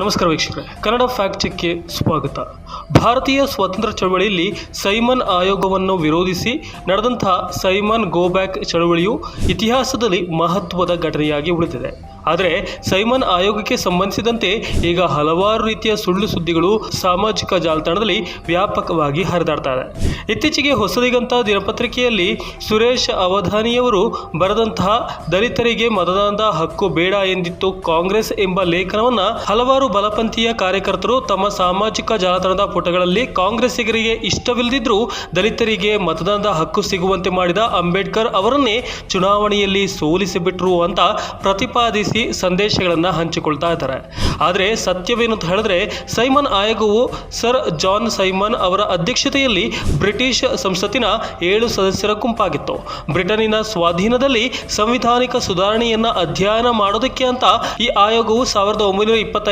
ನಮಸ್ಕಾರ ವೀಕ್ಷಕರೇ, ಕನ್ನಡ ಫ್ಯಾಕ್ಟ್ ಚೆಕ್ಗೆ ಸ್ವಾಗತ. ಭಾರತೀಯ ಸ್ವಾತಂತ್ರ್ಯ ಚಳವಳಿಯಲ್ಲಿ ಸೈಮನ್ ಆಯೋಗವನ್ನು ವಿರೋಧಿಸಿ ನಡೆದಂತಹ ಸೈಮನ್ ಗೋ ಬ್ಯಾಕ್ ಚಳವಳಿಯು ಇತಿಹಾಸದಲ್ಲಿ ಮಹತ್ವದ ಘಟನೆಯಾಗಿ ಉಳಿದಿದೆ. ಆದರೆ ಸೈಮನ್ ಆಯೋಗಕ್ಕೆ ಸಂಬಂಧಿಸಿದಂತೆ ಈಗ ಹಲವಾರು ರೀತಿಯ ಸುಳ್ಳು ಸುದ್ದಿಗಳು ಸಾಮಾಜಿಕ ಜಾಲತಾಣದಲ್ಲಿ ವ್ಯಾಪಕವಾಗಿ ಹರಿದಾಡ್ತಾ ಇದೆ. ಇತ್ತೀಚೆಗೆ ಹೊಸದಿಗಂತ ದಿನಪತ್ರಿಕೆಯಲ್ಲಿ ಸುರೇಶ್ ಅವಧಾನಿಯವರು ಬರೆದಂತಹ ದಲಿತರಿಗೆ ಮತದಾನದ ಹಕ್ಕು ಬೇಡ ಎಂದಿತ್ತು ಕಾಂಗ್ರೆಸ್ ಎಂಬ ಲೇಖನವನ್ನ ಹಲವಾರು ಬಲಪಂಥೀಯ ಕಾರ್ಯಕರ್ತರು ತಮ್ಮ ಸಾಮಾಜಿಕ ಜಾಲತಾಣದ ಪುಟಗಳಲ್ಲಿ ಕಾಂಗ್ರೆಸ್ಸಿಗರಿಗೆ ಇಷ್ಟವಿಲ್ಲದಿದ್ರೂ ದಲಿತರಿಗೆ ಮತದಾನದ ಹಕ್ಕು ಸಿಗುವಂತೆ ಮಾಡಿದ ಅಂಬೇಡ್ಕರ್ ಅವರನ್ನೇ ಚುನಾವಣೆಯಲ್ಲಿ ಸೋಲಿಸಿಬಿಟ್ರು ಅಂತ ಪ್ರತಿಪಾದಿಸಿ ಸಂದೇಶಗಳನ್ನು ಹಂಚಿಕೊಳ್ತಾ ಇದ್ದಾರೆ. ಆದರೆ ಸತ್ಯವೇನು ಅಂತ ಹೇಳಿದ್ರೆ ಸೈಮನ್ ಆಯೋಗವು ಸರ್ ಜಾನ್ ಸೈಮನ್ ಅವರ ಅಧ್ಯಕ್ಷತೆಯಲ್ಲಿ ಬ್ರಿಟಿಷ್ ಸಂಸತ್ತಿನ ಏಳು ಸದಸ್ಯರ ಗುಂಪಾಗಿತ್ತು. ಬ್ರಿಟನ್ನಿನ ಸ್ವಾಧೀನದಲ್ಲಿ ಸಂವಿಧಾನಿಕ ಸುಧಾರಣೆಯನ್ನ ಅಧ್ಯಯನ ಮಾಡೋದಕ್ಕೆ ಅಂತ ಈ ಆಯೋಗವು ಸಾವಿರದ ಒಂಬೈನೂರ ಇಪ್ಪತ್ತ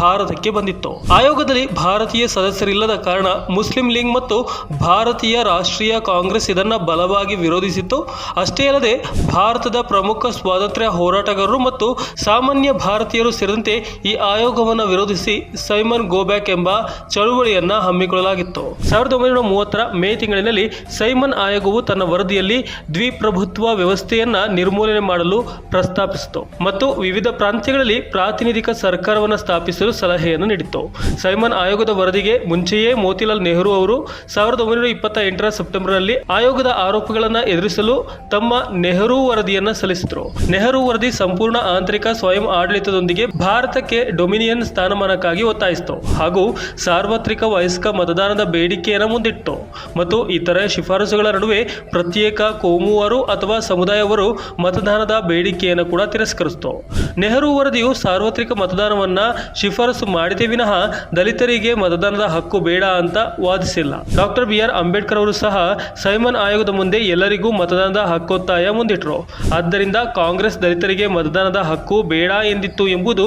ಭಾರತಕ್ಕೆ ಬಂದಿತ್ತು. ಆಯೋಗದಲ್ಲಿ ಭಾರತೀಯ ಸದಸ್ಯರಿಲ್ಲದ ಕಾರಣ ಮುಸ್ಲಿಂ ಲೀಗ್ ಮತ್ತು ಭಾರತೀಯ ರಾಷ್ಟ್ರೀಯ ಕಾಂಗ್ರೆಸ್ ಇದನ್ನ ಬಲವಾಗಿ ವಿರೋಧಿಸಿತ್ತು. ಅಷ್ಟೇ ಅಲ್ಲದೆ ಭಾರತದ ಪ್ರಮುಖ ಸ್ವಾತಂತ್ರ್ಯ ಹೋರಾಟಗಾರರು ಮತ್ತು ಸಾಮಾನ್ಯ ಭಾರತೀಯರು ಸೇರಿದಂತೆ ಈ ಆಯೋಗವನ್ನು ವಿರೋಧಿಸಿ ಸೈಮನ್ ಗೋಬ್ಯಾಕ್ ಎಂಬ ಚಳುವಳಿಯನ್ನ ಹಮ್ಮಿಕೊಳ್ಳಲಾಗಿತ್ತು. ಸಾವಿರದ ಒಂಬೈನೂರ ಮೂವತ್ತರ ಮೇ ತಿಂಗಳಿನಲ್ಲಿ ಸೈಮನ್ ಆಯೋಗವು ತನ್ನ ವರದಿಯಲ್ಲಿ ದ್ವಿಪ್ರಭುತ್ವ ವ್ಯವಸ್ಥೆಯನ್ನ ನಿರ್ಮೂಲನೆ ಮಾಡಲು ಪ್ರಸ್ತಾಪಿಸಿತು ಮತ್ತು ವಿವಿಧ ಪ್ರಾಂತ್ಯಗಳಲ್ಲಿ ಪ್ರಾತಿನಿಧಿಕ ಸರ್ಕಾರವನ್ನು ಸ್ಥಾಪಿಸಲು ಸಲಹೆಯನ್ನು ನೀಡಿತ್ತು. ಸೈಮನ್ ಆಯೋಗದ ವರದಿಗೆ ಮುಂಚೆಯೇ ಮೋತಿಲಾಲ್ ನೆಹರು ಅವರು ಸಾವಿರದ ಒಂಬೈನೂರ ಇಪ್ಪತ್ತ ಎಂಟರ ಸೆಪ್ಟೆಂಬರ್ನಲ್ಲಿ ಆಯೋಗದ ಆರೋಪಗಳನ್ನು ಎದುರಿಸಲು ತಮ್ಮ ನೆಹರು ವರದಿಯನ್ನು ಸಲ್ಲಿಸಿದರು. ನೆಹರು ವರದಿ ಸಂಪೂರ್ಣ ಆಂತರಿಕ ಸ್ವಯಂ ಆಡಳಿತದೊಂದಿಗೆ ಭಾರತಕ್ಕೆ ಡೊಮಿನಿಯನ್ ಸ್ಥಾನಮಾನಕ್ಕಾಗಿ ಒತ್ತಾಯಿಸಿತು ಹಾಗೂ ಸಾರ್ವತ್ರಿಕ ವಯಸ್ಕ ಮತದಾನದ ಬೇಡಿಕೆಯನ್ನು ಮುಂದಿಟ್ಟು ಮತ್ತು ಇತರ ಶಿಫಾರಸುಗಳ ನಡುವೆ ಪ್ರತ್ಯೇಕ ಕೋಮುವರು ಅಥವಾ ಸಮುದಾಯವರು ಮತದಾನದ ಬೇಡಿಕೆಯನ್ನು ಕೂಡ ತಿರಸ್ಕರಿಸಿತು. ನೆಹರು ವರದಿಯು ಸಾರ್ವತ್ರಿಕ ಮತದಾನವನ್ನು ಶಿಫಾರಸು ಮಾಡಿದೆ ವಿನಃ ದಲಿತರಿಗೆ ಮತದಾನದ ಹಕ್ಕು ಬೇಡ ಅಂತ ವಾದಿಸಿಲ್ಲ. ಡಾಕ್ಟರ್ ಬಿ ಆರ್ ಅಂಬೇಡ್ಕರ್ ಅವರು ಸಹ ಸೈಮನ್ ಆಯೋಗದ ಮುಂದೆ ಎಲ್ಲರಿಗೂ ಮತದಾನದ ಹಕ್ಕೊತ್ತಾಯ ಮುಂದಿಟ್ಟರು ಆದ್ದರಿಂದ ಕಾಂಗ್ರೆಸ್ ದಲಿತರಿಗೆ ಮತದಾನದ ಹಕ್ಕು ಬೇಡ ಎಂದಿತ್ತು ಎಂಬುದು